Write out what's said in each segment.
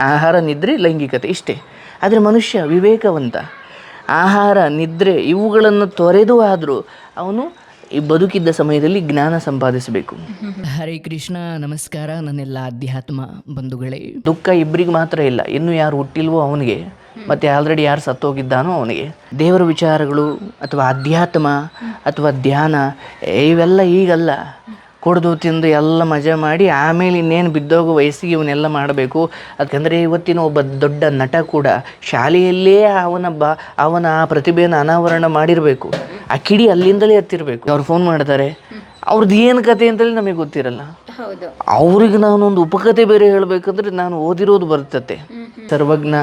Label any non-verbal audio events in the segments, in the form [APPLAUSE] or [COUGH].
ಆಹಾರ ನಿದ್ರೆ ಲೈಂಗಿಕತೆ ಇಷ್ಟೇ. ಆದರೆ ಮನುಷ್ಯ ವಿವೇಕವಂತ. ಆಹಾರ ನಿದ್ರೆ ಇವುಗಳನ್ನು ತೊರೆದು ಆದರೂ ಅವನು ಈ ಬದುಕಿದ್ದ ಸಮಯದಲ್ಲಿ ಜ್ಞಾನ ಸಂಪಾದಿಸಬೇಕು. ಹರೇ ಕೃಷ್ಣ ನಮಸ್ಕಾರ ನನ್ನೆಲ್ಲ ಅಧ್ಯಾತ್ಮ ಬಂಧುಗಳೇ. ದುಃಖ ಇಬ್ಬರಿಗೆ ಮಾತ್ರ ಇಲ್ಲ ಇನ್ನು ಯಾರು ಹುಟ್ಟಿಲ್ವೋ ಅವನಿಗೆ ಮತ್ತು ಆಲ್ರೆಡಿ ಯಾರು ಸತ್ತೋಗಿದ್ದಾನೋ ಅವನಿಗೆ. ದೇವರ ವಿಚಾರಗಳು ಅಥವಾ ಅಧ್ಯಾತ್ಮ ಅಥವಾ ಧ್ಯಾನ ಇವೆಲ್ಲ ಈಗಲ್ಲ. ಕುಡಿದು ತಿಂದು ಎಲ್ಲ ಮಜಾ ಮಾಡಿ ಆಮೇಲೆ ಇನ್ನೇನು ಬಿದ್ದೋಗೋ ವಯಸ್ಸಿಗೆ ಇವನ್ನೆಲ್ಲ ಮಾಡಬೇಕು. ಯಾಕಂದರೆ ಇವತ್ತಿನ ಒಬ್ಬ ದೊಡ್ಡ ನಟ ಕೂಡ ಶಾಲೆಯಲ್ಲೇ ಅವನ ಬ, ಅವನ ಆ ಪ್ರತಿಭೆಯನ್ನು ಅನಾವರಣ ಮಾಡಿರಬೇಕು. ಆ ಕಿಡಿ ಅಲ್ಲಿಂದಲೇ ಎತ್ತಿರಬೇಕು. ಅವ್ರು ಫೋನ್ ಮಾಡ್ತಾರೆ ಅವ್ರದ್ದು ಏನು ಕತೆ ಅಂತೇಳಿ ನಮಗೆ ಗೊತ್ತಿರಲ್ಲ. ಹೌದು. ಅವ್ರಿಗೆ ನಾನೊಂದು ಉಪಕತೆ ಬೇರೆ ಹೇಳಬೇಕಂದ್ರೆ ನಾನು ಓದಿರೋದು ಬರ್ತತೆ. ಸರ್ವಜ್ಞ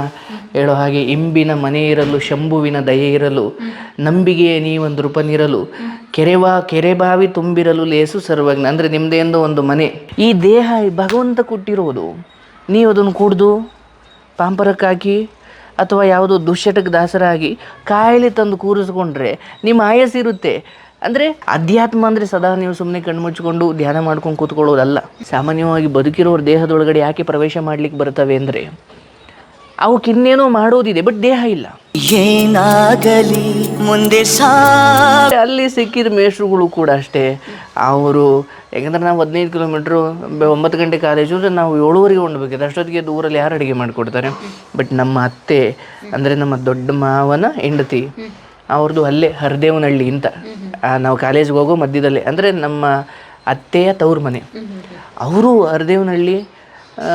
ಹೇಳೋ ಹಾಗೆ ಇಂಬಿನ ಮನೆ ಇರಲು ಶಂಭುವಿನ ದಯೆ ಇರಲು ನಂಬಿಗೆಯ ನೀವೊಂದು ರೂಪನಿರಲು ಕೆರೆವಾ ಕೆರೆ ಬಾವಿ ತುಂಬಿರಲು ಲೇಸು ಸರ್ವಜ್ಞ. ಅಂದರೆ ನಿಮ್ಮದೇ ಒಂದು ಮನೆ. ಈ ದೇಹ ಈ ಭಗವಂತ ಕೊಟ್ಟಿರೋದು. ನೀವು ಅದನ್ನು ಕುಡ್ದು ಪಾಂಪರಕ್ಕಾಕಿ ಅಥವಾ ಯಾವುದೋ ದುಶ್ಚಟಕ್ಕೆ ದಾಸರಾಗಿ ಕಾಯಿಲೆ ತಂದು ಕೂರಿಸ್ಕೊಂಡ್ರೆ ನಿಮ್ಮ ಆಯಸ್ಸಿರುತ್ತೆ. ಅಂದರೆ ಅಧ್ಯಾತ್ಮ ಅಂದರೆ ಸದಾ ನೀವು ಸುಮ್ಮನೆ ಕಣ್ಮುಚ್ಕೊಂಡು ಧ್ಯಾನ ಮಾಡ್ಕೊಂಡು ಕೂತ್ಕೊಳ್ಳೋದಲ್ಲ. ಸಾಮಾನ್ಯವಾಗಿ ಬದುಕಿರೋರ ದೇಹದೊಳಗಡೆ ಯಾಕೆ ಪ್ರವೇಶ ಮಾಡ್ಲಿಕ್ಕೆ ಬರ್ತವೆ ಅಂದರೆ ಅವಕ್ಕಿನ್ನೇನೋ ಮಾಡೋದಿದೆ ಬಟ್ ದೇಹ ಇಲ್ಲ. ಏನಾಗಲಿ ಮುಂದೆ ಸಾ ಅಲ್ಲಿ ಸಿಕ್ಕಿದ ಮೇಷ್ರುಗಳು ಕೂಡ ಅಷ್ಟೇ. ಅವರು ಯಾಕಂದ್ರೆ ನಾವು ಹದಿನೈದು ಕಿಲೋಮೀಟ್ರು ಒಂಬತ್ತು ಗಂಟೆ ಕಾಲೇಜು ಅಂದರೆ ನಾವು ಏಳುವರೆಗೆ ಹೊಂಡಬೇಕಿದೆ. ಅಷ್ಟೊತ್ತಿಗೆ ದೂರಲ್ಲಿ ಯಾರು ಅಡುಗೆ ಮಾಡಿಕೊಡ್ತಾರೆ? ಬಟ್ ನಮ್ಮ ಅತ್ತೆ ಅಂದರೆ ನಮ್ಮ ದೊಡ್ಡ ಮಾವನ ಹೆಂಡತಿ. ಅವ್ರದ್ದು ಅಲ್ಲೇ ಹರದೇವನಹಳ್ಳಿ ಅಂತ. ನಾವು ಕಾಲೇಜ್ಗೆ ಹೋಗೋ ಮಧ್ಯದಲ್ಲೇ. ಅಂದರೆ ನಮ್ಮ ಅತ್ತೆಯ ತವ್ರ ಮನೆ. ಅವರು ಹರದೇವನಹಳ್ಳಿ ಆ,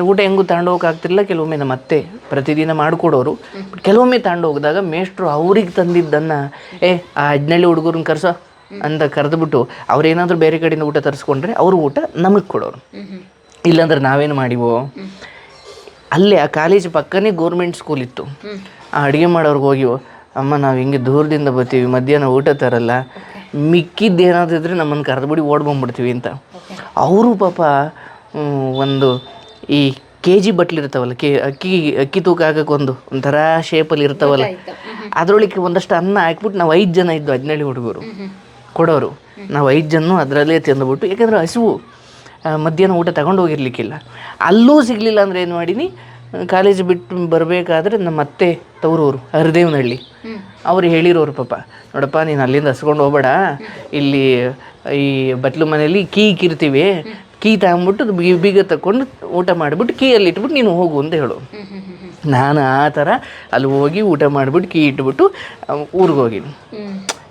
ಊಟ ಹೆಂಗೂ ತಗೊಂಡೋಗಕ್ಕಾಗ್ತಿಲ್ಲ ಕೆಲವೊಮ್ಮೆ ನಮ್ಮ ಅತ್ತೆ ಪ್ರತಿದಿನ ಮಾಡಿಕೊಡೋರು. ಕೆಲವೊಮ್ಮೆ ತಗೊಂಡು ಹೋಗಿದಾಗ ಮೇಷ್ಟ್ರು ಅವ್ರಿಗೆ ತಂದಿದ್ದನ್ನು ಏ ಆ ಹಜ್ನಳ್ಳಿ ಹುಡುಗರನ್ನ ಕರೆಸೋ ಅಂತ ಕರೆದ್ಬಿಟ್ಟು ಅವ್ರೇನಾದರೂ ಬೇರೆ ಕಡೆಯಿಂದ ಊಟ ತರಿಸ್ಕೊಂಡ್ರೆ ಅವರು ಊಟ ನಮಗೆ ಕೊಡೋರು. ಇಲ್ಲಾಂದ್ರೆ ನಾವೇನು ಮಾಡಿವೋ? ಅಲ್ಲೇ ಆ ಕಾಲೇಜ್ ಪಕ್ಕನೇ ಗೋರ್ಮೆಂಟ್ ಸ್ಕೂಲ್ ಇತ್ತು. ಆ ಅಡುಗೆ ಮಾಡೋರ್ಗೆ ಹೋಗಿವೋ. ಅಮ್ಮ, ನಾವು ಹಿಂಗೆ ದೂರದಿಂದ ಬರ್ತೀವಿ, ಮಧ್ಯಾಹ್ನ ಊಟ ತರಲ್ಲ. ಮಿಕ್ಕಿದ್ದು ಏನಾದರೂ ಇದ್ರೆ ನಮ್ಮನ್ನು ಓಡ್ ಬಂದ್ಬಿಡ್ತೀವಿ ಅಂತ. ಅವರು ಪಾಪ ಒಂದು ಈ ಕೆ ಜಿ ಬಟ್ಲಿರ್ತಾವಲ್ಲ ಕೆ, ಅಕ್ಕಿ ಅಕ್ಕಿ ತೂಕ ಹಾಕಕ್ಕೆ ಒಂದು ಒಂಥರ ಶೇಪಲ್ಲಿ ಇರ್ತಾವಲ್ಲ. ಅದರೊಳಗೆ ಒಂದಷ್ಟು ಅನ್ನ ಹಾಕ್ಬಿಟ್ಟು ನಾವು ಐದು ಜನ ಇದ್ದು ಹದಿನೇಳು ಹುಡುಗರು. ಕೊಡೋರು. ನಾವು ಐದು ಜನ ಅದರಲ್ಲೇ ತಿಂದುಬಿಟ್ಟು, ಯಾಕಂದ್ರೆ ಹಸಿವು ಮಧ್ಯಾಹ್ನ ಊಟ ತಗೊಂಡು ಹೋಗಿರ್ಲಿಕ್ಕಿಲ್ಲ. ಅಲ್ಲೂ ಸಿಗಲಿಲ್ಲ ಅಂದರೆ ಏನು ಮಾಡೀನಿ? ಕಾಲೇಜ್ ಬಿಟ್ಟು ಬರಬೇಕಾದ್ರೆ ನಮ್ಮ ಅತ್ತೆ ತವರೂರು, ಹರಿದೇವನಹಳ್ಳಿ. ಅವ್ರು ಹೇಳಿರೋರು ಪಾಪ, ನೋಡಪ್ಪ, ನೀನು ಅಲ್ಲಿಂದ ಹಸ್ಕೊಂಡು ಹೋಗ್ಬೇಡ. ಇಲ್ಲಿ ಈ ಬಟ್ಲು ಮನೆಯಲ್ಲಿ ಕೀ ಕಿರ್ತೀವಿ. ಕೀ ತಗೊಂಬಿಟ್ಟು ಬೀಗ ತಗೊಂಡು ಊಟ ಮಾಡಿಬಿಟ್ಟು ಕೀಯಲ್ಲಿ ಇಟ್ಬಿಟ್ಟು ನೀನು ಹೋಗು ಅಂತ ಹೇಳು. ನಾನು ಆ ಥರ ಅಲ್ಲಿ ಹೋಗಿ ಊಟ ಮಾಡಿಬಿಟ್ಟು ಕೀ ಇಟ್ಬಿಟ್ಟು ಊರಿಗೆ ಹೋಗಿನಿ.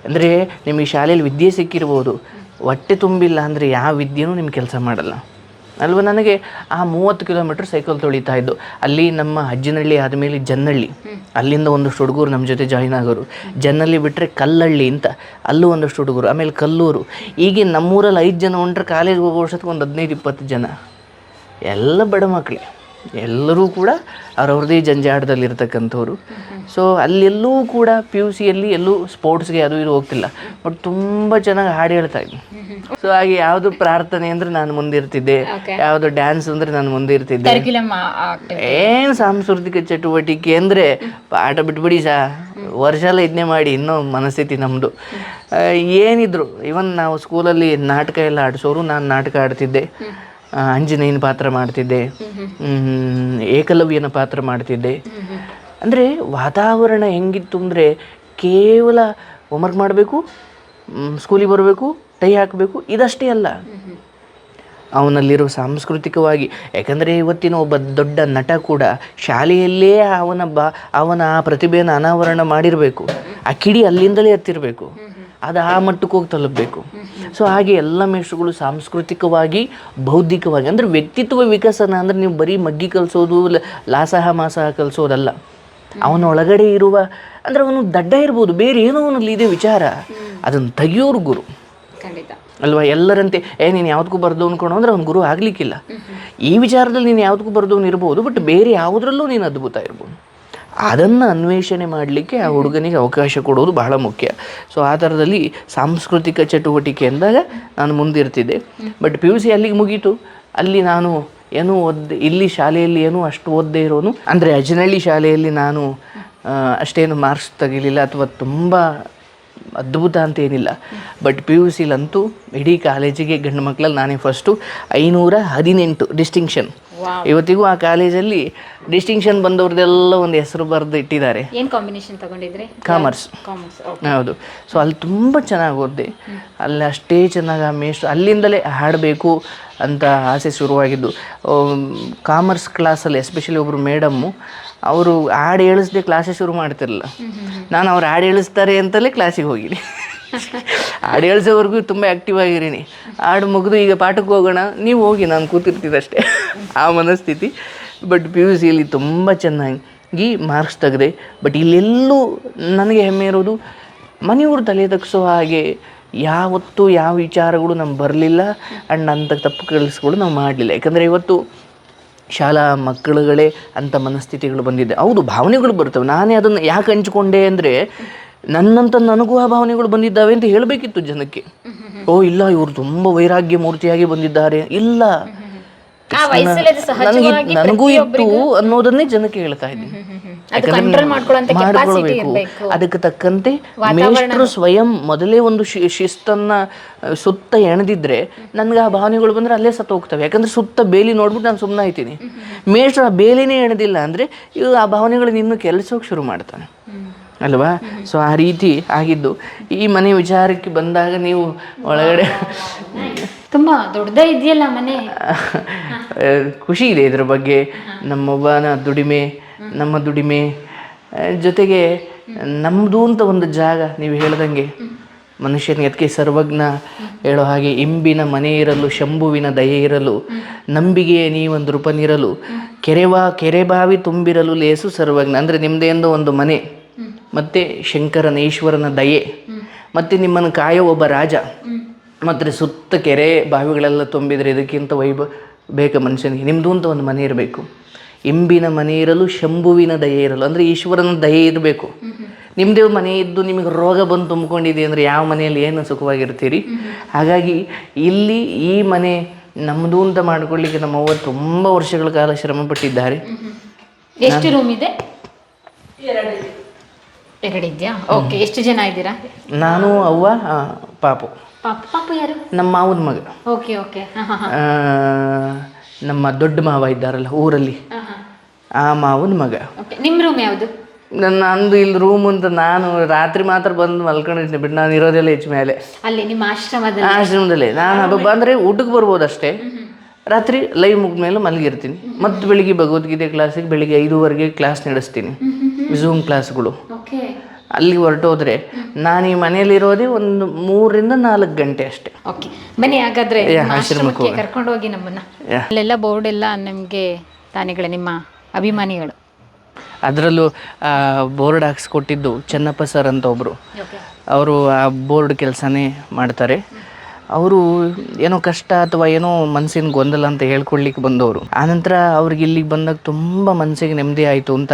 ಅಂದರೆ ನಿಮಗೆ ಶಾಲೆಯಲ್ಲಿ ವಿದ್ಯೆ ಸಿಕ್ಕಿರ್ಬೋದು. ಹೊಟ್ಟೆ ತುಂಬಿಲ್ಲ ಅಂದರೆ ಯಾವ ವಿದ್ಯೆನೂ ನಿಮ್ಗೆ ಕೆಲಸ ಮಾಡಲ್ಲ. ಅಲ್ವಾ? ನನಗೆ ಆ ಮೂವತ್ತು ಕಿಲೋಮೀಟ್ರ್ ಸೈಕಲ್ ತೊಳಿತಾ ಇದ್ದು. ಅಲ್ಲಿ ನಮ್ಮ ಅಜ್ಜನಹಳ್ಳಿ ಆದಮೇಲೆ ಜನ್ನಳ್ಳಿ. ಅಲ್ಲಿಂದ ಒಂದಷ್ಟು ಹುಡುಗರು ನಮ್ಮ ಜೊತೆ ಜಾಯಿನ್ ಆಗೋರು. ಜನ್ನಳ್ಳಿ ಬಿಟ್ಟರೆ ಕಲ್ಲಳ್ಳಿ ಅಂತ. ಅಲ್ಲೂ ಒಂದಷ್ಟು ಹುಡುಗರು, ಆಮೇಲೆ ಕಲ್ಲೂರು. ಈಗ ನಮ್ಮೂರಲ್ಲಿ ಐದು ಜನ ಹೊಂಟ್ರೆ ಕಾಲೇಜ್ ಹೋಗೋ ವರ್ಷಕ್ಕೆ ಒಂದು ಹದಿನೈದು, ಇಪ್ಪತ್ತು ಜನ. ಎಲ್ಲ ಬಡ ಮಕ್ಕಳು ಎಲ್ಲರೂ ಕೂಡ ಅವ್ರವ್ರದೇ ಜಂಜಾಟದಲ್ಲಿರ್ತಕ್ಕಂಥವ್ರು ಸೊ ಅಲ್ಲೆಲ್ಲೂ ಕೂಡ ಪಿ ಯು ಸಿಯಲ್ಲಿ ಎಲ್ಲೂ ಸ್ಪೋರ್ಟ್ಸ್ಗೆ ಅದು ಇದು ಹೋಗ್ತಿಲ್ಲ. ಬಟ್ ತುಂಬ ಚೆನ್ನಾಗಿ ಹಾಡು ಹೇಳ್ತಾ [LAUGHS] ಸೊ ಹಾಗೆ ಯಾವುದು ಪ್ರಾರ್ಥನೆ ಅಂದ್ರೆ ನಾನು ಮುಂದಿರ್ತಿದ್ದೆ ಯಾವುದು ಡ್ಯಾನ್ಸ್ ಅಂದ್ರೆ ನಾನು ಮುಂದಿರ್ತಿದ್ದೆ ಏನ್ ಏನು ಸಾಂಸ್ಕೃತಿಕ ಚಟುವಟಿಕೆ ಅಂದ್ರೆ ಪಾಠ ಬಿಟ್ಬಿಡಿ ಸಾ. ವರ್ಷ ಎಲ್ಲ ಇದನ್ನೇ ಮಾಡಿ ಇನ್ನೂ ಮನಸ್ಥಿತಿ ನಮ್ಮದು ಏನಿದ್ರು ಇವನ್ ನಾವು ಸ್ಕೂಲಲ್ಲಿ ನಾಟಕ ಎಲ್ಲ ಆಡಿಸೋರು ನಾನು ನಾಟಕ ಆಡ್ತಿದ್ದೆ. ಅಂಜನೇಯನ ಆಂಜನೇಯನ ಪಾತ್ರ ಮಾಡ್ತಿದ್ದೆ. ಏಕಲವ್ಯನ ಪಾತ್ರ ಮಾಡ್ತಿದ್ದೆ. ಅಂದರೆ ವಾತಾವರಣ ಹೆಂಗಿತ್ತು ಅಂದರೆ ಕೇವಲ ಹೋಮ್ವರ್ಕ್ ಮಾಡಬೇಕು ಸ್ಕೂಲಿಗೆ ಬರಬೇಕು ಟೈ ಹಾಕಬೇಕು? ಇದಷ್ಟೇ ಅಲ್ಲ. ಅವನಲ್ಲಿರೋ ಸಾಂಸ್ಕೃತಿಕವಾಗಿ, ಯಾಕಂದರೆ ಇವತ್ತಿನ ಒಬ್ಬ ದೊಡ್ಡ ನಟ ಕೂಡ ಶಾಲೆಯಲ್ಲೇ ಅವನ ಬ, ಅವನ ಆ ಪ್ರತಿಭೆಯನ್ನು ಅನಾವರಣ ಮಾಡಿರಬೇಕು. ಆ ಕಿಡಿ ಅಲ್ಲಿಂದಲೇ ಎತ್ತಿರಬೇಕು ಅದು ಆ ಮಟ್ಟಕ್ಕೆ ಹೋಗಿ ತಲುಪಬೇಕು. ಸೊ ಹಾಗೆ ಎಲ್ಲ ಮೇಷ್ಟ್ರುಗಳು ಸಾಂಸ್ಕೃತಿಕವಾಗಿ, ಬೌದ್ಧಿಕವಾಗಿ, ಅಂದರೆ ವ್ಯಕ್ತಿತ್ವ ವಿಕಸನ, ಅಂದರೆ ನೀವು ಬರೀ ಮಗ್ಗಿ ಕಲಿಸೋದು ಲಾಸಹ ಮಾಸಹ ಕಲಿಸೋದಲ್ಲ. ಅವನ ಒಳಗಡೆ ಇರುವ, ಅಂದರೆ ಅವನು ದಡ್ಡ ಇರ್ಬೋದು ಬೇರೆ ಏನೋ ಅವನಲ್ಲಿ ಇದೆ ವಿಚಾರ. ಅದನ್ನು ತೆಗಿಯೋರು ಗುರು. ಅಲ್ವಾ? ಎಲ್ಲರಂತೆ, ಏ, ನೀನು ಯಾವುದಕ್ಕೂ ಬರ್ದು ಅನ್ಕೊಂಡು ಅಂದ್ರೆ ಅವ್ನು ಗುರು ಆಗಲಿಕ್ಕಿಲ್ಲ. ಈ ವಿಚಾರದಲ್ಲಿ ನೀನು ಯಾವುದಕ್ಕೂ ಬರ್ದು ಇರ್ಬೋದು, ಬಟ್ ಬೇರೆ ಯಾವುದ್ರಲ್ಲೂ ನೀನು ಅದ್ಭುತ ಇರ್ಬೋದು. ಅದನ್ನು ಅನ್ವೇಷಣೆ ಮಾಡಲಿಕ್ಕೆ ಆ ಹುಡುಗನಿಗೆ ಅವಕಾಶ ಕೊಡೋದು ಬಹಳ ಮುಖ್ಯ. ಸೊ ಆ ಥರದಲ್ಲಿ ಸಾಂಸ್ಕೃತಿಕ ಚಟುವಟಿಕೆ ಅಂದಾಗ ನಾನು ಮುಂದಿರ್ತಿದ್ದೆ. ಬಟ್ ಪಿ ಯು ಸಿ ಅಲ್ಲಿಗೆ ಮುಗೀತು. ಅಲ್ಲಿ ನಾನು ಏನೂ ಓದ್ದೆ, ಇಲ್ಲಿ ಶಾಲೆಯಲ್ಲಿ ಏನೂ ಅಷ್ಟು ಓದ್ದೆ ಇರೋನು. ಅಂದರೆ ಅಜನಹಳ್ಳಿ ಶಾಲೆಯಲ್ಲಿ ನಾನು ಅಷ್ಟೇನು ಮಾರ್ಕ್ಸ್ ತೆಗಿಲಿಲ್ಲ, ಅಥವಾ ತುಂಬ ಅದ್ಭುತ ಅಂತ ಏನಿಲ್ಲ. ಬಟ್ ಪಿ ಯು ಸಿಲಂತೂ ಇಡೀ ಕಾಲೇಜಿಗೆ ಗಂಡು ಮಕ್ಕಳಲ್ಲಿ ನಾನೇ ಫಸ್ಟು ಐನೂರ ಹದಿನೆಂಟು ಡಿಸ್ಟಿಂಕ್ಷನ್ ಇವತ್ತಿಗೂ ಆ ಕಾಲೇಜಲ್ಲಿ ಡಿಸ್ಟಿಂಕ್ಷನ್ ಬಂದವ್ರದ್ದೆಲ್ಲ ಒಂದು ಹೆಸರು ಬರೆದು ಇಟ್ಟಿದ್ದಾರೆ. ಏನ್ ಕಾಂಬಿನೇಷನ್ ತಗೊಂಡಿದ್ರೆ? ಕಾಮರ್ಸ್ ಕಾಮರ್ಸ್ ಹೌದು. ಸೊ ಅಲ್ಲಿ ತುಂಬ ಚೆನ್ನಾಗಿ ಓದಿದೆ. ಅಲ್ಲಿ ಅಷ್ಟೇ ಚೆನ್ನಾಗಿ ಆ ಮೇಷ್ಟ್ರು ಅಲ್ಲಿಂದಲೇ ಹಾಡಬೇಕು ಅಂತ ಆಸೆ ಶುರುವಾಗಿದ್ದು. ಕಾಮರ್ಸ್ ಕ್ಲಾಸಲ್ಲಿ ಎಸ್ಪೆಷಲಿ ಒಬ್ಬರು ಮೇಡಮ್ಮು ಅವರು ಹಾಡು ಹೇಳಿಸ್ದೆ ಕ್ಲಾಸೇ ಶುರು ಮಾಡ್ತಿರಲಿಲ್ಲ. ನಾನು ಅವ್ರು ಹಾಡು ಹೇಳಿಸ್ತಾರೆ ಅಂತಲೇ ಕ್ಲಾಸಿಗೆ ಹೋಗಿನಿ. ಹಾಡು ಹೇಳಿಸೋವರೆಗೂ ತುಂಬ ಆ್ಯಕ್ಟಿವ್ ಆಗಿರೀನಿ ಹಾಡು ಮುಗಿದು ಈಗ ಪಾಠಕ್ಕೆ ಹೋಗೋಣ. ನೀವು ಹೋಗಿ, ನಾನು ಕೂತಿರ್ತಿದ್ದಷ್ಟೇ ಆ ಮನಸ್ಥಿತಿ. ಬಟ್ ಪಿ ಯು ಸಿಯಲ್ಲಿ ತುಂಬ ಚೆನ್ನಾಗಿ ಮಾರ್ಕ್ಸ್ ತೆಗೆದೆ. ಬಟ್ ಇಲ್ಲೆಲ್ಲೂ ನನಗೆ ಹೆಮ್ಮೆ ಇರೋದು ಮನೆಯವರು ತಲೆ ತಗ್ಸೋ ಹಾಗೆ ಯಾವತ್ತೂ ಯಾವ ವಿಚಾರಗಳು ನಮ್ಗೆ ಬರಲಿಲ್ಲ. ಆ್ಯಂಡ್ ಅಂಥ ತಪ್ಪು ಕೆಲಸಗಳು ನಾವು ಮಾಡಲಿಲ್ಲ. ಯಾಕಂದರೆ ಇವತ್ತು ಶಾಲಾ ಮಕ್ಕಳುಗಳೇ ಅಂತ ಮನಸ್ಥಿತಿಗಳು ಬಂದಿದೆ. ಹೌದು ಭಾವನೆಗಳು ಬರ್ತವೆ ನಾನೇ ಅದನ್ನು ಯಾಕೆ ಹಂಚಿಕೊಂಡೆ ಅಂದರೆ ನನ್ನಂತ ನನಗೂ ಆ ಭಾವನೆಗಳು ಬಂದಿದ್ದಾವೆ ಅಂತ ಹೇಳಬೇಕಿತ್ತು ಜನಕ್ಕೆ. ಓ ಇಲ್ಲ ಇವರು ತುಂಬ ವೈರಾಗ್ಯ ಮೂರ್ತಿಯಾಗಿ ಬಂದಿದ್ದಾರೆ. ಇಲ್ಲ. ನನಗೂ ಇತ್ತು ಅನ್ನೋದನ್ನೇ ಜನಕ್ಕೆ ಹೇಳ್ತಾ ಇದ್ದೀನಿ. ಮಾಡ್ಕೊಳ್ಬೇಕು. ಇರಬೇಕು. ಅದಕ್ಕೆ ತಕ್ಕಂತೆ ಮೇಷ್ಟ್ರು ಸ್ವಯಂ ಮೊದಲೇ ಒಂದು ಶಿಸ್ತನ್ನ ಸುತ್ತ ಎಣದಿದ್ರೆ ನನ್ಗೆ ಆ ಭಾವನೆಗಳು ಬಂದ್ರೆ ಅಲ್ಲೇ ಸತ್ತು ಹೋಗ್ತವೆ. ಯಾಕಂದ್ರೆ ಸುತ್ತ ಬೇಲಿ ನೋಡ್ಬಿಟ್ಟು ನಾನು ಸುಮ್ಮನೆ ಆಯ್ತೀನಿ. ಮೇಷ್ಟ್ರು ಆ ಬೇಲಿನೇ ಎಣದಿಲ್ಲ ಅಂದ್ರೆ ಇವು ಆ ಭಾವನೆಗಳು ನಿನ್ನ ಕೆಲಸಕ್ಕೆ ಶುರು ಮಾಡ್ತಾನೆ. ಅಲ್ವಾ? ಸೊ ಆ ರೀತಿ ಆಗಿದ್ದು. ಈ ಮನೆ ವಿಚಾರಕ್ಕೆ ಬಂದಾಗ ನೀವು ಒಳಗಡೆ ತುಂಬಾ ದೊಡ್ಡದೇ ಇದೆಯಲ್ಲ ಮನೆ. [LAUGHS] ಖುಷಿ ಇದೆ ಇದ್ರ ಬಗ್ಗೆ. ನಮ್ಮೊಬ್ಬನ ದುಡಿಮೆ ನಮ್ಮ ದುಡಿಮೆ ಜೊತೆಗೆ ನಮ್ಮದು ಅಂತ ಒಂದು ಜಾಗ, ನೀವು ಹೇಳ್ದಂಗೆ. ಮನುಷ್ಯನಿಗೆ ಅದಕ್ಕೆ ಸರ್ವಜ್ಞ ಹೇಳೋ ಹಾಗೆ, ಇಂಬಿನ ಮನೆ ಇರಲು, ಶಂಭುವಿನ ದಯೆ ಇರಲು, ನಂಬಿಗೆಯ ಒಂದು ರೂಪನಿರಲು, ಕೆರೆವಾ ಕೆರೆ ಬಾವಿ ತುಂಬಿರಲು ಲೇಸು ಸರ್ವಜ್ಞ. ಅಂದರೆ ನಿಮ್ಮದೇ ಒಂದು ಮನೆ, ಮತ್ತು ಶಂಕರನ, ಈಶ್ವರನ ದಯೆ, ಮತ್ತು ನಿಮ್ಮನ್ನು ಕಾಯೋ ಒಬ್ಬ ರಾಜ, ಮತ್ತು ಸುತ್ತ ಕೆರೆ ಬಾವಿಗಳೆಲ್ಲ ತುಂಬಿದರೆ ಇದಕ್ಕಿಂತ ವೈಭ ಬೇಕು ಮನುಷ್ಯನಿಗೆ. ನಿಮ್ಮದು ಅಂತ ಒಂದು ಮನೆ ಇರಬೇಕು. ಇಂಬಿನ ಮನೆ ಇರಲು ಶಂಭುವಿನ ದಯೆ ಇರಲು. ಅಂದರೆ ಈಶ್ವರನ ದಯೆ ಇರಬೇಕು. ನಿಮ್ಮದೇ ಮನೆ ಇದ್ದು ನಿಮಗೆ ರೋಗ ಬಂದು ತುಂಬಿಕೊಂಡಿದೆ ಅಂದರೆ ಯಾವ ಮನೆಯಲ್ಲಿ ಏನು ಸುಖವಾಗಿರ್ತೀರಿ? ಹಾಗಾಗಿ ಇಲ್ಲಿ ಈ ಮನೆ ನಮ್ಮದು ಅಂತ ಮಾಡ್ಕೊಳ್ಳಿಕ್ಕೆ ನಮ್ಮವ್ವ ತುಂಬ ವರ್ಷಗಳ ಕಾಲ ಶ್ರಮ ಪಟ್ಟಿದ್ದಾರೆ. ಎಷ್ಟು ರೂಮ್ ಇದೆ? ಎರಡಿದ್ಯಾ ಓಕೆ ಎಷ್ಟು ಜನ ಇದ್ದೀರಾ? ನಾನು ಅವ್ವ ಪಾಪು. ಪಾಪ ಯಾರು? ನಮ್ಮ ಮಾವನ ಮಗ. ಓಕೆ ಓಕೆ ನಮ್ಮ ದೊಡ್ಡ ಮಾವ ಇದ್ದಾರಲ್ಲ ಊರಲ್ಲಿ. ಆ ಮಾವನ ಮಗ. ಓಕೆ ನಿಮ್ಮ ರೂಮ್ ಯಾವುದು? ನನ್ನ ನಂದು ಇಲ್ಲಿ ರೂಮ್ ಅಂತ ನಾನು ರಾತ್ರಿ ಮಾತ್ರ ಬಂದು ಮಲ್ಕೊಂಡಿದ್ದೆ ಬಿಟ್ಟು ನಾನು ಇರೋದೆಲ್ಲ ಹೆಚ್ಚು ಮೇಲೆ. ಅಲ್ಲಿ ನಿಮ್ಮ ಆಶ್ರಮದಲ್ಲಿ? ಆಶ್ರಮದಲ್ಲಿ. ನಾನು ಹಬ್ಬ ಬಂದರೆ ಊಟಕ್ಕೆ ಬರ್ಬೋದು ಅಷ್ಟೇ ರಾತ್ರಿ ಲೈವ್ ಮುಗಿದ್ಮೇಲೆ ಮಲಗಿರ್ತೀನಿ. ಮತ್ತು ಬೆಳಿಗ್ಗೆ ಭಗವದ್ಗೀತೆ ಕ್ಲಾಸಿಗೆ ಬೆಳಿಗ್ಗೆ ಐದುವರೆಗೆ ಕ್ಲಾಸ್ ನಡೆಸ್ತೀನಿ. ಝೂಮ್ ಕ್ಲಾಸ್ಗಳು ಓಕೆ ಅಲ್ಲಿ ಹೊರಟೋದ್ರೆ ನಾನು ಈ ಮನೆಯಲ್ಲಿರೋದೇ ಒಂದು ಮೂರರಿಂದ ನಾಲ್ಕು ಗಂಟೆ ಅಷ್ಟೇ. ಓಕೆ ಬನ್ನಿ ಹಾಗಾದ್ರೆ ಆಶ್ರಮಕ್ಕೆ ಕರ್ಕೊಂಡು ಹೋಗಿ ನಮ್ಮನ್ನ. ಅಲ್ಲೆಲ್ಲ ಬೋರ್ಡ್ ಎಲ್ಲ ನಿಮಗೆ ತಾನೆಗಳೇ ನಿಮ್ಮ ಅಭಿಮಾನಿಗಳು. ಅದರಲ್ಲೂ ಬೋರ್ಡ್ ಹಾಕ್ಸ್ಕೊಟ್ಟಿದ್ದು ಚೆನ್ನಪ್ಪ ಸರ್ ಅಂತ ಒಬ್ಬರು ಅವರು ಆ ಬೋರ್ಡ್ ಕೆಲಸನೇ ಮಾಡ್ತಾರೆ. ಅವರು ಏನೋ ಕಷ್ಟ ಅಥವಾ ಏನೋ ಮನಸ್ಸಿನ ಗೊಂದಲ ಅಂತ ಹೇಳ್ಕೊಳ್ಲಿಕ್ಕೆ ಬಂದವರು. ಆನಂತರ ಅವ್ರಿಗೆ ಇಲ್ಲಿಗೆ ಬಂದಾಗ ತುಂಬ ಮನಸ್ಸಿಗೆ ನೆಮ್ಮದಿ ಆಯಿತು ಅಂತ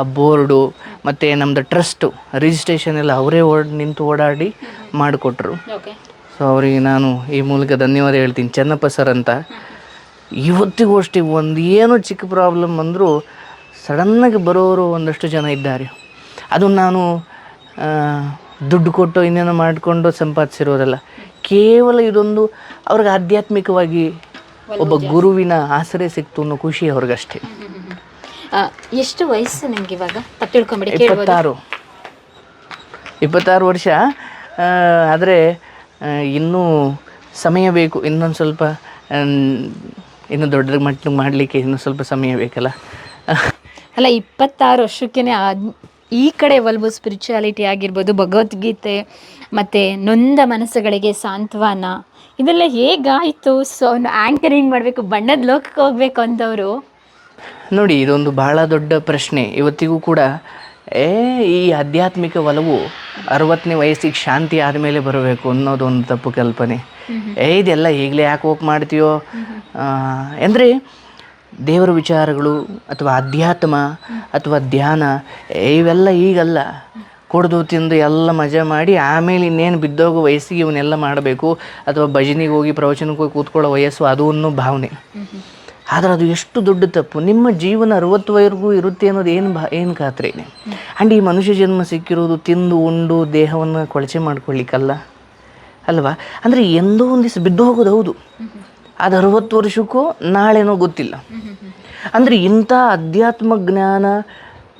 ಆ ಬೋರ್ಡು ಮತ್ತು ನಮ್ಮದು ಟ್ರಸ್ಟು ರಿಜಿಸ್ಟ್ರೇಷನ್ ಎಲ್ಲ ಅವರೇ ಓಡ್ ನಿಂತು ಓಡಾಡಿ ಮಾಡಿಕೊಟ್ರು. ಸೊ ಅವರಿಗೆ ನಾನು ಈ ಮೂಲಕ ಧನ್ಯವಾದ ಹೇಳ್ತೀನಿ. ಚೆನ್ನಪ್ಪ ಸರ್ ಅಂತ. ಇವತ್ತಿಗೂ ಅಷ್ಟೇ ಒಂದು ಏನು ಚಿಕ್ಕ ಪ್ರಾಬ್ಲಮ್ ಅಂದರೂ ಸಡನ್ನಾಗಿ ಬರೋರು ಒಂದಷ್ಟು ಜನ ಇದ್ದಾರೆ. ಅದು ನಾನು ದುಡ್ಡು ಕೊಟ್ಟು ಇನ್ನೇನೋ ಮಾಡಿಕೊಂಡು ಸಂಪಾದಿಸಿರೋದಲ್ಲ. ಕೇವಲ ಇದೊಂದು ಅವ್ರಿಗೆ ಆಧ್ಯಾತ್ಮಿಕವಾಗಿ ಒಬ್ಬ ಗುರುವಿನ ಆಸರೆ ಸಿಕ್ತು ಅನ್ನೋ ಖುಷಿ ಅವ್ರಿಗಷ್ಟೇ. ಎಷ್ಟು ವಯಸ್ಸು ನಿಮ್ಗೆ ಇವಾಗ? ಇಪ್ಪತ್ತಾರು. ಇಪ್ಪತ್ತಾರು ವರ್ಷ. ಆದರೆ ಇನ್ನೂ ಸಮಯ ಬೇಕು. ಇನ್ನೊಂದು ಸ್ವಲ್ಪ ಇನ್ನು ದೊಡ್ಡ ಮಟ್ಟಿಗೆ ಮಾಡಲಿಕ್ಕೆ ಇನ್ನೂ ಸ್ವಲ್ಪ ಸಮಯ ಬೇಕಲ್ಲ. ಅಲ್ಲ ಇಪ್ಪತ್ತಾರು ವರ್ಷಕ್ಕೆ ಈ ಕಡೆ ಒಲವು ಸ್ಪಿರಿಚುಯಾಲಿಟಿ ಆಗಿರ್ಬೋದು ಭಗವದ್ಗೀತೆ ಮತ್ತು ನೊಂದ ಮನಸ್ಸುಗಳಿಗೆ ಸಾಂತ್ವನ ಇದೆಲ್ಲ ಹೇಗಾಯಿತು? ಸೊ ಆ್ಯಂಕರಿಂಗ್ ಮಾಡಬೇಕು ಬಣ್ಣದ ಲೋಕಕ್ಕೆ ಹೋಗ್ಬೇಕು ಅಂದವರು. ನೋಡಿ ಇದೊಂದು ಬಹಳ ದೊಡ್ಡ ಪ್ರಶ್ನೆ. ಇವತ್ತಿಗೂ ಕೂಡ ಏ ಈ ಆಧ್ಯಾತ್ಮಿಕ ಒಲವು ಅರವತ್ತನೇ ವಯಸ್ಸಿಗೆ ಶಾಂತಿ ಆದಮೇಲೆ ಬರಬೇಕು ಅನ್ನೋದೊಂದು ತಪ್ಪು ಕಲ್ಪನೆ. ಏ, ಇದೆಲ್ಲ ಈಗಲೇ ಯಾಕೆ ಹೋಗಿ ಮಾಡ್ತೀಯೋ? ಅಂದರೆ ದೇವರ ವಿಚಾರಗಳು ಅಥವಾ ಅಧ್ಯಾತ್ಮ ಅಥವಾ ಧ್ಯಾನ ಇವೆಲ್ಲ ಈಗಲ್ಲ. ಕುಡಿದು ತಿಂದು ಎಲ್ಲ ಮಜಾ ಮಾಡಿ ಆಮೇಲೆ ಇನ್ನೇನು ಬಿದ್ದೋಗೋ ವಯಸ್ಸಿಗೆ ಇವನ್ನೆಲ್ಲ ಮಾಡಬೇಕು ಅಥವಾ ಭಜನೆಗೆ ಹೋಗಿ ಪ್ರವಚನಕ್ಕೆ ಹೋಗಿ ಕೂತ್ಕೊಳ್ಳೋ ವಯಸ್ಸು ಅದು ಅನ್ನೋ ಭಾವನೆ. ಆದರೆ ಅದು ಎಷ್ಟು ದೊಡ್ಡ ತಪ್ಪು. ನಿಮ್ಮ ಜೀವನ ಅರವತ್ತುವರೆಗೂ ಇರುತ್ತೆ ಅನ್ನೋದು ಏನು ಭಾ, ಏನು ಖಾತ್ರಿ ಆ್ಯಂಡ್ ಈ ಮನುಷ್ಯ ಜನ್ಮ ಸಿಕ್ಕಿರೋದು ತಿಂದು ಉಂಡು ದೇಹವನ್ನು ಕೊಳಚೆ ಮಾಡ್ಕೊಳ್ಳಿಕ್ಕಲ್ಲ. ಅಲ್ವಾ? ಅಂದರೆ ಎಂದೋ ಒಂದು ದಿವಸ ಬಿದ್ದು ಹೋಗೋದು ಹೌದು. ಅದು ಅರವತ್ತು ವರ್ಷಕ್ಕೂ ನಾಳೆನೋ ಗೊತ್ತಿಲ್ಲ. ಅಂದರೆ ಇಂಥ ಅಧ್ಯಾತ್ಮ ಜ್ಞಾನ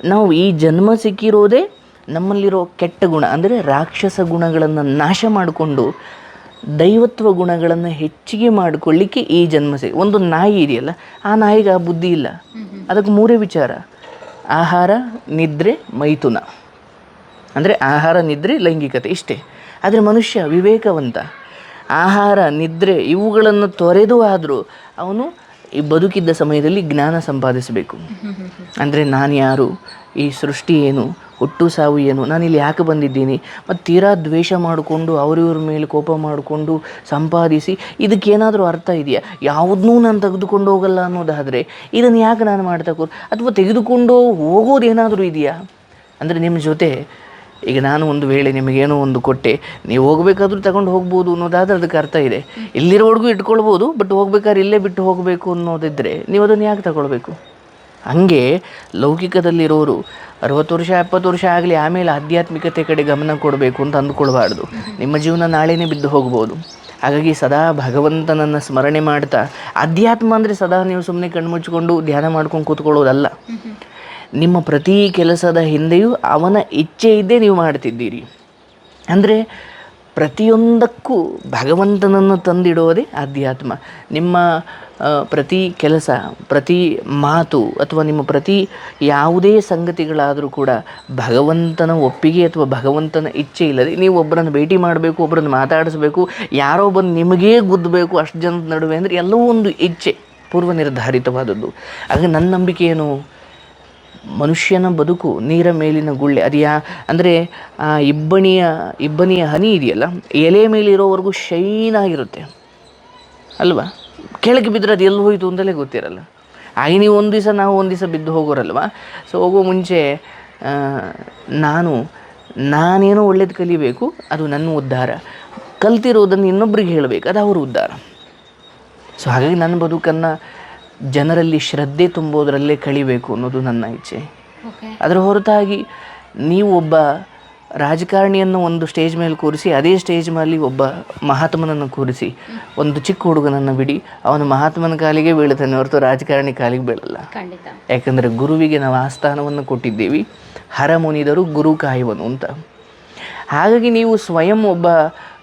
ನಾವು ಈ ಜನ್ಮ ಸಿಕ್ಕಿರೋದೇ ನಮ್ಮಲ್ಲಿರೋ ಕೆಟ್ಟ ಗುಣ. ಅಂದರೆ ರಾಕ್ಷಸ ಗುಣಗಳನ್ನು ನಾಶ ಮಾಡಿಕೊಂಡು ದೈವತ್ವ ಗುಣಗಳನ್ನು ಹೆಚ್ಚಿಗೆ ಮಾಡಿಕೊಳ್ಳಿಕ್ಕೆ ಈ ಜನ್ಮ ಸಿ, ಒಂದು ನಾಯಿ ಇದೆಯಲ್ಲ, ಆ ನಾಯಿಗೆ ಆ ಬುದ್ಧಿ ಇಲ್ಲ. ಅದಕ್ಕೆ ಮೂರೇ ವಿಚಾರ. ಆಹಾರ, ನಿದ್ರೆ, ಮೈಥುನ. ಅಂದರೆ ಆಹಾರ, ನಿದ್ರೆ, ಲೈಂಗಿಕತೆ, ಇಷ್ಟೇ. ಆದರೆ ಮನುಷ್ಯ ವಿವೇಕವಂತ. ಆಹಾರ, ನಿದ್ರೆ ಇವುಗಳನ್ನು ತೊರೆದು ಆದರೂ ಅವನು ಈ ಬದುಕಿದ್ದ ಸಮಯದಲ್ಲಿ ಜ್ಞಾನ ಸಂಪಾದಿಸಬೇಕು. ಅಂದರೆ ನಾನು ಯಾರು? ಈ ಸೃಷ್ಟಿ ಏನು? ಹುಟ್ಟು ಸಾವು ಏನು? ನಾನು ಇಲ್ಲಿ ಯಾಕೆ ಬಂದಿದ್ದೀನಿ? ಮತ್ತು ತೀರಾ ದ್ವೇಷ ಮಾಡಿಕೊಂಡು ಅವರಿವ್ರ ಮೇಲೆ ಕೋಪ ಮಾಡಿಕೊಂಡು ಸಂಪಾದಿಸಿ ಇದಕ್ಕೇನಾದರೂ ಅರ್ಥ ಇದೆಯಾ? ಯಾವುದನ್ನೂ ನಾನು ತೆಗೆದುಕೊಂಡು ಹೋಗಲ್ಲ ಅನ್ನೋದಾದರೆ ಇದನ್ನು ಯಾಕೆ ನಾನು ಮಾಡ್ತಾ ಅಥವಾ ತೆಗೆದುಕೊಂಡು ಹೋಗೋದೇನಾದರೂ ಇದೆಯಾ? ಅಂದರೆ ನಿಮ್ಮ ಜೊತೆ ಈಗ ನಾನು ಒಂದು ವೇಳೆ ನಿಮಗೇನೋ ಒಂದು ಕೊಟ್ಟೆ, ನೀವು ಹೋಗಬೇಕಾದ್ರೂ ತಗೊಂಡು ಹೋಗ್ಬೋದು ಅನ್ನೋದಾದ್ರೆ ಅದಕ್ಕೆ ಅರ್ಥ ಇದೆ. ಇಲ್ಲಿರೋವರೆಗೂ ಇಟ್ಕೊಳ್ಬೋದು ಬಟ್ ಹೋಗ್ಬೇಕಾದ್ರೆ ಇಲ್ಲೇ ಬಿಟ್ಟು ಹೋಗಬೇಕು ಅನ್ನೋದಿದ್ದರೆ ನೀವು ಅದನ್ನು ಯಾಕೆ ತಗೊಳ್ಬೇಕು? ಹಾಗೆ ಲೌಕಿಕದಲ್ಲಿರೋರು ಅರವತ್ತು ವರ್ಷ, ಎಪ್ಪತ್ತು ವರ್ಷ ಆಗಲಿ ಆಮೇಲೆ ಆಧ್ಯಾತ್ಮಿಕತೆ ಕಡೆ ಗಮನ ಕೊಡಬೇಕು ಅಂತ ಅಂದ್ಕೊಳ್ಬಾರ್ದು. ನಿಮ್ಮ ಜೀವನ ನಾಳೆನೇ ಬಿದ್ದು ಹೋಗ್ಬೋದು. ಹಾಗಾಗಿ ಸದಾ ಭಗವಂತನನ್ನು ಸ್ಮರಣೆ ಮಾಡ್ತಾ, ಅಧ್ಯಾತ್ಮ ಅಂದರೆ ಸದಾ ನೀವು ಸುಮ್ಮನೆ ಕಣ್ಮುಚ್ಕೊಂಡು ಧ್ಯಾನ ಮಾಡ್ಕೊಂಡು ಕೂತ್ಕೊಳ್ಳೋದಲ್ಲ. ನಿಮ್ಮ ಪ್ರತಿ ಕೆಲಸದ ಹಿಂದೆಯೂ ಅವನ ಇಚ್ಛೆ ಇದ್ದೇ ನೀವು ಮಾಡ್ತಿದ್ದೀರಿ. ಅಂದರೆ ಪ್ರತಿಯೊಂದಕ್ಕೂ ಭಗವಂತನನ್ನು ತಂದಿಡೋದೇ ಆಧ್ಯಾತ್ಮ. ನಿಮ್ಮ ಪ್ರತಿ ಕೆಲಸ, ಪ್ರತಿ ಮಾತು ಅಥವಾ ನಿಮ್ಮ ಪ್ರತಿ ಯಾವುದೇ ಸಂಗತಿಗಳಾದರೂ ಕೂಡ ಭಗವಂತನ ಒಪ್ಪಿಗೆ ಅಥವಾ ಭಗವಂತನ ಇಚ್ಛೆ ಇಲ್ಲದೆ ನೀವು ಒಬ್ಬರನ್ನು ಭೇಟಿ ಮಾಡಬೇಕು ಒಬ್ಬರನ್ನು ಮಾತಾಡಿಸ್ಬೇಕು, ಯಾರೋ ಬಂದು ನಿಮಗೇ ಗುದ್ದಬೇಕು ಅಷ್ಟು ಜನದ ನಡುವೆ ಅಂದರೆ ಎಲ್ಲವೂ ಒಂದು ಇಚ್ಛೆ ಪೂರ್ವ ನಿರ್ಧಾರಿತವಾದದ್ದು ಆಗ ನನ್ನ ನಂಬಿಕೆ ಏನು? ಮನುಷ್ಯನ ಬದುಕು, ನೀರ ಮೇಲಿನ ಗುಳ್ಳೆ, ಅದು ಯಾ, ಅಂದರೆ, ಆ ಇಬ್ಬನಿಯ ಇಬ್ಬನಿಯ ಹನಿ ಇದೆಯಲ್ಲ, ಎಲೆ ಮೇಲಿರೋವರೆಗೂ ಶೈನ್ ಆಗಿರುತ್ತೆ ಅಲ್ವಾ? ಕೆಳಗೆ ಬಿದ್ದರೆ ಅದು ಎಲ್ಲಿ ಹೋಯಿತು ಅಂತಲೇ ಗೊತ್ತಿರಲ್ಲ. ಹಾಗೆ ನೀವು ಒಂದು ದಿವಸ ನಾವು ಒಂದು ದಿವಸ ಬಿದ್ದು ಹೋಗೋರಲ್ವ? ಸೊ ಹೋಗೋ ಮುಂಚೆ ನಾನು, ನಾನೇನೋ ಒಳ್ಳೇದು ಕಲಿಬೇಕು, ಅದು ನನ್ನ ಉದ್ಧಾರ. ಕಲ್ತಿರೋದನ್ನು ಇನ್ನೊಬ್ರಿಗೆ ಹೇಳಬೇಕು, ಅದು ಅವ್ರ ಉದ್ಧಾರ. ಸೊ ಹಾಗಾಗಿ ನನ್ನ ಬದುಕನ್ನು ಜನರಲ್ಲಿ ಶ್ರದ್ಧೆ ತುಂಬೋದರಲ್ಲೇ ಕಳಿಬೇಕು ಅನ್ನೋದು ನನ್ನ ಇಚ್ಛೆ. ಅದರ ಹೊರತಾಗಿ ನೀವು ಒಬ್ಬ ರಾಜಕಾರಣಿಯನ್ನು ಒಂದು ಸ್ಟೇಜ್ ಮೇಲೆ ಕೂರಿಸಿ ಅದೇ ಸ್ಟೇಜ್ ಮೇಲೆ ಒಬ್ಬ ಮಹಾತ್ಮನನ್ನು ಕೂರಿಸಿ ಒಂದು ಚಿಕ್ಕ ಹುಡುಗನನ್ನು ಬಿಡಿ ಅವನು ಮಹಾತ್ಮನ ಕಾಲಿಗೆ ಬೀಳುತ್ತಾನೆ ಹೊರತು ರಾಜಕಾರಣಿ ಕಾಲಿಗೆ ಬೀಳಲ್ಲ. ಯಾಕಂದರೆ ಗುರುವಿಗೆ ನಾವು ಆಸ್ಥಾನವನ್ನು ಕೊಟ್ಟಿದ್ದೀವಿ ಹರ ಮುನಿದರು ಗುರು ಕಾಯುವನು ಅಂತ. ಹಾಗಾಗಿ ನೀವು ಸ್ವಯಂ ಒಬ್ಬ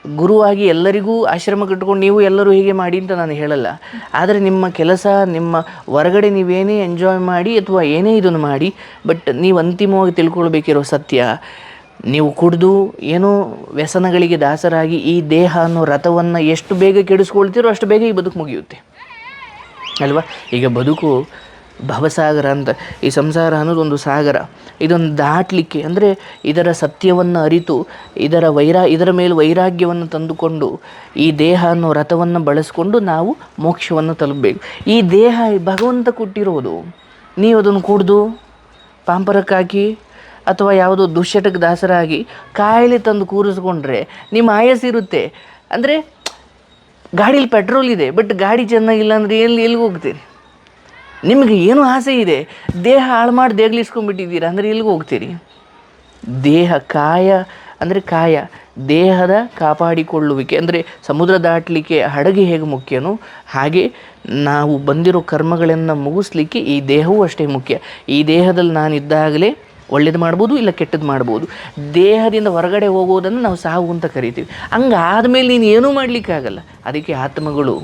ಗುರುವಾಗಿ ಎಲ್ಲರಿಗೂ ಆಶ್ರಮ ಕಟ್ಕೊಂಡು ನೀವು ಎಲ್ಲರೂ ಹೀಗೆ ಮಾಡಿ ಅಂತ ನಾನು ಹೇಳಲ್ಲ. ಆದರೆ ನಿಮ್ಮ ಕೆಲಸ, ನಿಮ್ಮ ಹೊರಗಡೆ ನೀವೇನೇ ಎಂಜಾಯ್ ಮಾಡಿ ಅಥವಾ ಏನೇ ಇದನ್ನು ಮಾಡಿ ಬಟ್ ನೀವು ಅಂತಿಮವಾಗಿ ತಿಳ್ಕೊಳ್ಬೇಕಿರೋ ಸತ್ಯ, ನೀವು ಕುಡಿದು ಏನೋ ವ್ಯಸನಗಳಿಗೆ ದಾಸರಾಗಿ ಈ ದೇಹ ಅನ್ನೋ ರಥವನ್ನು ಎಷ್ಟು ಬೇಗ ಕೆಡಿಸ್ಕೊಳ್ತೀರೋ ಅಷ್ಟು ಬೇಗ ಈ ಬದುಕು ಮುಗಿಯುತ್ತೆ. ಅಲ್ವಾ? ಈಗ ಬದುಕು ಭವಸಾಗರ ಅಂತ. ಈ ಸಂಸಾರ ಅನ್ನೋದು ಒಂದು ಸಾಗರ. ಇದೊಂದು ದಾಟಲಿಕ್ಕೆ ಅಂದರೆ ಇದರ ಸತ್ಯವನ್ನು ಅರಿತು, ಇದರ ವೈರಾ, ಇದರ ಮೇಲೆ ವೈರಾಗ್ಯವನ್ನು ತಂದುಕೊಂಡು, ಈ ದೇಹ ಅನ್ನೋ ರಥವನ್ನು ಬಳಸಿಕೊಂಡು ನಾವು ಮೋಕ್ಷವನ್ನು ತಲುಪಬೇಕು. ಈ ದೇಹ ಭಗವಂತ ಕೊಟ್ಟಿರೋದು. ನೀವು ಅದನ್ನು ಕುಡಿದು ಪಾಂಪರಕ್ಕಾಕಿ ಅಥವಾ ಯಾವುದೋ ದುಶ್ಚಟಕ್ಕೆ ದಾಸರಾಗಿ ಕಾಯಿಲೆ ತಂದು ಕೂರಿಸ್ಕೊಂಡ್ರೆ ನಿಮ್ಮ ಆಯಸ್ಸಿರುತ್ತೆ ಅಂದರೆ ಗಾಡೀಲಿ ಪೆಟ್ರೋಲ್ ಇದೆ, ಬಟ್ ಗಾಡಿ ಚೆನ್ನಾಗಿಲ್ಲ ಅಂದರೆ ಎಲ್ಲಿ, ಎಲ್ಲಿಗೆ ಹೋಗ್ತೀರಿ? ನಿಮಗೆ ಏನು ಆಸೆ ಇದೆ? ದೇಹ ಹಾಳು ಮಾಡಿ ದೇಗ್ಲಿಸ್ಕೊಂಡ್ಬಿಟ್ಟಿದ್ದೀರಾ ಅಂದರೆ ಎಲ್ಲಿಗೆ ಹೋಗ್ತೀರಿ? ದೇಹ ಕಾಯ, ಅಂದರೆ ಕಾಯ, ದೇಹದ ಕಾಪಾಡಿಕೊಳ್ಳುವಿಕೆ. ಅಂದರೆ ಸಮುದ್ರ ದಾಟಲಿಕ್ಕೆ ಹಡಗು ಹೇಗೆ ಮುಖ್ಯನೋ ಹಾಗೆ ನಾವು ಬಂದಿರೋ ಕರ್ಮಗಳನ್ನು ಮುಗಿಸ್ಲಿಕ್ಕೆ ಈ ದೇಹವೂ ಅಷ್ಟೇ ಮುಖ್ಯ. ಈ ದೇಹದಲ್ಲಿ ನಾನಿದ್ದಾಗಲೇ ಒಳ್ಳೇದು ಮಾಡ್ಬೋದು ಇಲ್ಲ ಕೆಟ್ಟದ್ದು ಮಾಡ್ಬೋದು. ದೇಹದಿಂದ ಹೊರಗಡೆ ಹೋಗೋದನ್ನು ನಾವು ಸಾವು ಅಂತ ಕರಿತೀವಿ. ಹಂಗಾದ್ಮೇಲೆ ನೀನು ಏನೂ ಮಾಡಲಿಕ್ಕಾಗಲ್ಲ. ಅದಕ್ಕೆ ಆತ್ಮಗಳು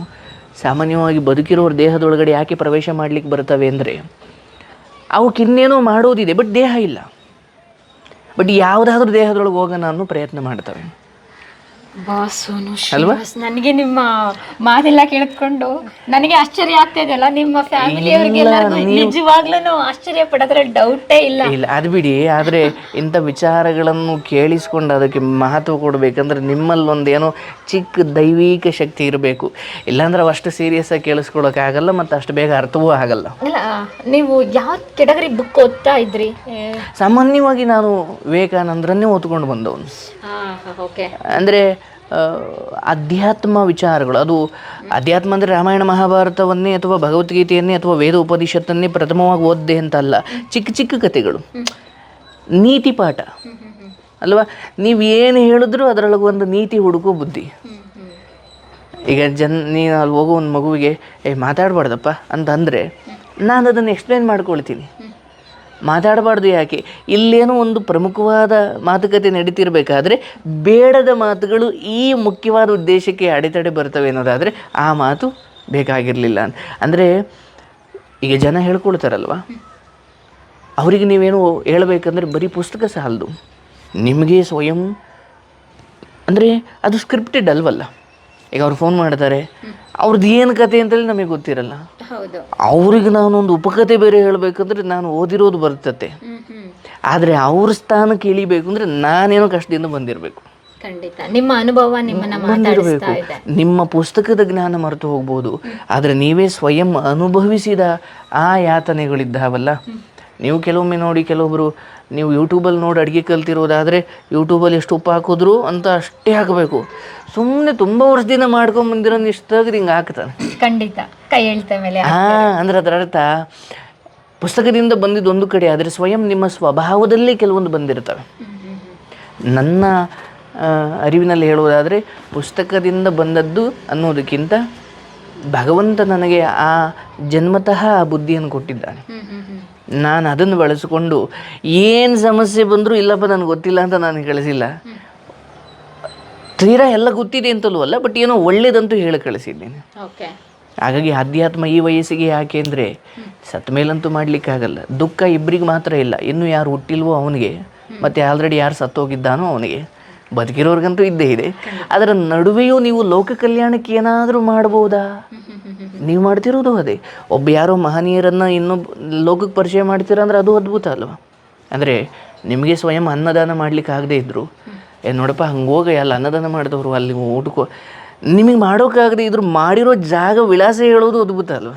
ಸಾಮಾನ್ಯವಾಗಿ ಬದುಕಿರೋರ ದೇಹದೊಳಗಡೆ ಯಾಕೆ ಪ್ರವೇಶ ಮಾಡಲಿಕ್ಕೆ ಬರ್ತವೆ ಅಂದರೆ, ಅವಕ್ಕೆ ಇನ್ನೇನೋ ಮಾಡೋದಿದೆ ಬಟ್ ದೇಹ ಇಲ್ಲ. ಬಟ್ ಯಾವುದಾದ್ರೂ ದೇಹದೊಳಗೆ ಹೋಗೋಣ ಅನ್ನೋ ಪ್ರಯತ್ನ ಮಾಡ್ತವೆ. ಬಾಸೋನು ನನಗೆ ನಿಮ್ಮ ಮಾತೆಲ್ಲ ಕೇಳಿದ್ಕೊಂಡು ನನಗೆ ಆಶ್ಚರ್ಯ ಆಗ್ತಿದೆಯಲ್ಲ ನಿಮ್ಮ ಫ್ಯಾಮಿಲಿ ನಿಜವಾಗ್ಲೂ ಆಶ್ಚರ್ಯ ಪಡೋದ್ರ ಡೌಟೇ ಇಲ್ಲ. ಇಲ್ಲ ಅದು ಬಿಡಿ ಆದರೆ ಇಂಥ ವಿಚಾರಗಳನ್ನು ಕೇಳಿಸ್ಕೊಂಡು ಅದಕ್ಕೆ ಮಹತ್ವ ಕೊಡಬೇಕಂದ್ರೆ ನಿಮ್ಮಲ್ಲಿ ಒಂದೇನೋ ಏನೋ ಚಿಕ್ಕ ದೈವಿಕ ಶಕ್ತಿ ಇರಬೇಕು. ಇಲ್ಲಾಂದ್ರೆ ಅಷ್ಟು ಸೀರಿಯಸ್ ಆಗಿ ಕೇಳಿಸ್ಕೊಳ್ಳೋಕ್ಕಾಗಲ್ಲ ಮತ್ತು ಅಷ್ಟು ಬೇಗ ಅರ್ಥವೂ ಆಗಲ್ಲ. ಇಲ್ಲ ನೀವು ಯಾವ ಕೆಟಗರಿ ಬುಕ್ ಓದ್ತಾ ಇದ್ರಿ? ಸಾಮಾನ್ಯವಾಗಿ ನಾನು ವಿವೇಕಾನಂದರನ್ನೇ ಓದ್ಕೊಂಡು ಬಂದವನು. ಅಂದರೆ ಅಧ್ಯಾತ್ಮ ವಿಚಾರಗಳು. ಅದು ಅಧ್ಯಾತ್ಮ ಅಂದರೆ ರಾಮಾಯಣ ಮಹಾಭಾರತವನ್ನೇ ಅಥವಾ ಭಗವದ್ಗೀತೆಯನ್ನೇ ಅಥವಾ ವೇದ ಉಪನಿಷತ್ತನ್ನೇ ಪ್ರಥಮವಾಗಿ ಓದ್ದೆ ಅಂತಲ್ಲ. ಚಿಕ್ಕ ಚಿಕ್ಕ ಕಥೆಗಳು. ನೀತಿ ಪಾಠ. ಅಲ್ವಾ? ನೀವು ಏನು ಹೇಳಿದ್ರು ಅದರೊಳಗೆ ಒಂದು ನೀತಿ ಹುಡುಕೋ ಬುದ್ಧಿ. ಈಗ ಜನ್, ನೀನು ಅಲ್ಲಿ ಹೋಗೋ ಒಂದು ಮಗುವಿಗೆ, ಏ, ಮಾತಾಡಬಾರ್ದಪ್ಪ ಅಂತಂದರೆ ನಾನು ಅದನ್ನು ಎಕ್ಸ್ಪ್ಲೇನ್ ಮಾಡ್ಕೊಳ್ತೀನಿ. ಮಾತಾಡಬಾರ್ದು ಯಾಕೆ? ಇಲ್ಲೇನೋ ಒಂದು ಪ್ರಮುಖವಾದ ಮಾತುಕತೆ ನಡೀತಿರಬೇಕಾದ್ರೆ ಬೇಡದ ಮಾತುಗಳು ಈ ಮುಖ್ಯವಾದ ಉದ್ದೇಶಕ್ಕೆ ಅಡೆತಡೆ ಬರ್ತವೆ ಅನ್ನೋದಾದರೆ ಆ ಮಾತು ಬೇಕಾಗಿರಲಿಲ್ಲ ಅಂದರೆ ಈಗ ಜನ ಹೇಳ್ಕೊಳ್ತಾರಲ್ವ? ಅವರಿಗೆ ನೀವೇನು ಹೇಳಬೇಕಂದ್ರೆ ಬರೀ ಪುಸ್ತಕ ಸಾಲದು. ನಿಮಗೆ ಸ್ವಯಂ ಅಂದರೆ ಅದು ಸ್ಕ್ರಿಪ್ಟೆಡ್ ಅಲ್ವಲ್ಲ? ಈಗ ಅವ್ರು ಫೋನ್ ಮಾಡ್ತಾರೆ ಅವ್ರದ್ದು ಏನು ಕತೆ ಅಂತೇಳಿ ನಮಗೆ ಗೊತ್ತಿರಲ್ಲ. ಹೌದು. ಅವ್ರಿಗೆ ನಾನೊಂದು ಉಪಕತೆ ಬೇರೆ ಹೇಳಬೇಕಂದ್ರೆ ನಾನು ಓದಿರೋದು ಬರ್ತತೆ. ಆದರೆ ಅವ್ರ ಸ್ಥಾನಕ್ಕೆ ಇಳಿಬೇಕು ಅಂದರೆ ನಾನೇನೋ ಕಷ್ಟದಿಂದ ಬಂದಿರಬೇಕು. ಖಂಡಿತ. ನಿಮ್ಮ ಅನುಭವ ನಿಮ್ಮನ್ನ ಮಾತಾಡಿಸ್ತಾ ಇದೆ. ನಿಮ್ಮ ಪುಸ್ತಕದ ಜ್ಞಾನ ಮರೆತು ಹೋಗ್ಬೋದು. ಆದರೆ ನೀವೇ ಸ್ವಯಂ ಅನುಭವಿಸಿದ ಆ ಯಾತನೆಗಳಿದ್ದಾವಲ್ಲ? ನೀವು ಕೆಲವೊಮ್ಮೆ ನೋಡಿ ಕೆಲವೊಬ್ಬರು ನೀವು ಯೂಟ್ಯೂಬಲ್ಲಿ ನೋಡಿ ಅಡುಗೆ ಕಲ್ತಿರೋದಾದರೆ ಯೂಟ್ಯೂಬಲ್ಲಿ ಎಷ್ಟು ಉಪ್ಪು ಹಾಕಿದ್ರು ಅಂತ ಅಷ್ಟೇ ಹಾಕಬೇಕು. ಸುಮ್ಮನೆ ತುಂಬ ವರ್ಷದಿಂದ ಮಾಡ್ಕೊಂಡು ಬಂದಿರೋ ಇಷ್ಟು ತೆಗ್ದು ಹಿಂಗೆ ಹಾಕ್ತಾನೆ. ಖಂಡಿತ. ಕೈ ಎಳ್ತ ಮೇಲೆ ಹಾಂ ಅಂದ್ರೆ ಅದರ ಅರ್ಥ. ಪುಸ್ತಕದಿಂದ ಬಂದಿದ್ದು ಒಂದು ಕಡೆ ಆದರೆ ಸ್ವಯಂ ನಿಮ್ಮ ಸ್ವಭಾವದಲ್ಲೇ ಕೆಲವೊಂದು ಬಂದಿರ್ತವೆ. ನನ್ನ ಅರಿವಿನಲ್ಲಿ ಹೇಳುವುದಾದರೆ ಪುಸ್ತಕದಿಂದ ಬಂದದ್ದು ಅನ್ನೋದಕ್ಕಿಂತ ಭಗವಂತ ನನಗೆ ಆ ಜನ್ಮತಃ ಆ ಬುದ್ಧಿಯನ್ನು ಕೊಟ್ಟಿದ್ದಾನೆ. ನಾನು ಅದನ್ನು ಬಳಸಿಕೊಂಡು ಏನು ಸಮಸ್ಯೆ ಬಂದರೂ ಇಲ್ಲಪ್ಪ ನನಗೆ ಗೊತ್ತಿಲ್ಲ ಅಂತ ನಾನು ಕಳಿಸಿಲ್ಲ. ತೀರಾ ಎಲ್ಲ ಗೊತ್ತಿದೆ ಅಂತಲೂ ಅಲ್ಲ ಬಟ್ ಏನೋ ಒಳ್ಳೇದಂತೂ ಹೇಳಿ ಕಳಿಸಿದ್ದೇನೆ. ಓಕೆ ಹಾಗಾಗಿ ಅಧ್ಯಾತ್ಮ ಈ ವಯಸ್ಸಿಗೆ ಯಾಕೆ ಅಂದರೆ ಸತ್ ಮೇಲಂತೂ ಮಾಡಲಿಕ್ಕಾಗಲ್ಲ ದುಃಖ ಇಬ್ಬರಿಗೆ ಮಾತ್ರ ಇಲ್ಲ ಇನ್ನು ಯಾರು ಹುಟ್ಟಿಲ್ವೋ ಅವನಿಗೆ ಮತ್ತು ಆಲ್ರೆಡಿ ಯಾರು ಸತ್ತೋಗಿದ್ದಾನೋ ಅವನಿಗೆ. ಬದುಕಿರೋರ್ಗಂತೂ ಇದ್ದೇ ಇದೆ. ಅದರ ನಡುವೆಯೂ ನೀವು ಲೋಕ ಕಲ್ಯಾಣಕ್ಕೆ ಏನಾದರೂ ಮಾಡ್ಬೋದಾ? ನೀವು ಮಾಡ್ತಿರೋದು ಅದೇ. ಒಬ್ಬ ಯಾರೋ ಮಹನೀಯರನ್ನು ಇನ್ನೊಬ್ಬ ಲೋಕಕ್ಕೆ ಪರಿಚಯ ಮಾಡ್ತೀರ ಅಂದ್ರೆ ಅದು ಅದ್ಭುತ ಅಲ್ವಾ? ಅಂದರೆ ನಿಮಗೆ ಸ್ವಯಂ ಅನ್ನದಾನ ಮಾಡ್ಲಿಕ್ಕೆ ಆಗದೆ ಇದ್ದರು ಏ ನೋಡಪ್ಪ ಹಂಗೋಗ ಹೋಗ ಎಲ್ಲ ಅನ್ನದಾನ ಮಾಡಿದವರು ಅಲ್ಲಿ ಊಟಕ್ಕೋ ನಿಮಗೆ ಮಾಡೋಕ್ಕಾಗದೆ ಇದ್ರು ಮಾಡಿರೋ ಜಾಗ ವಿಳಾಸ ಹೇಳೋದು ಅದ್ಭುತ ಅಲ್ವಾ?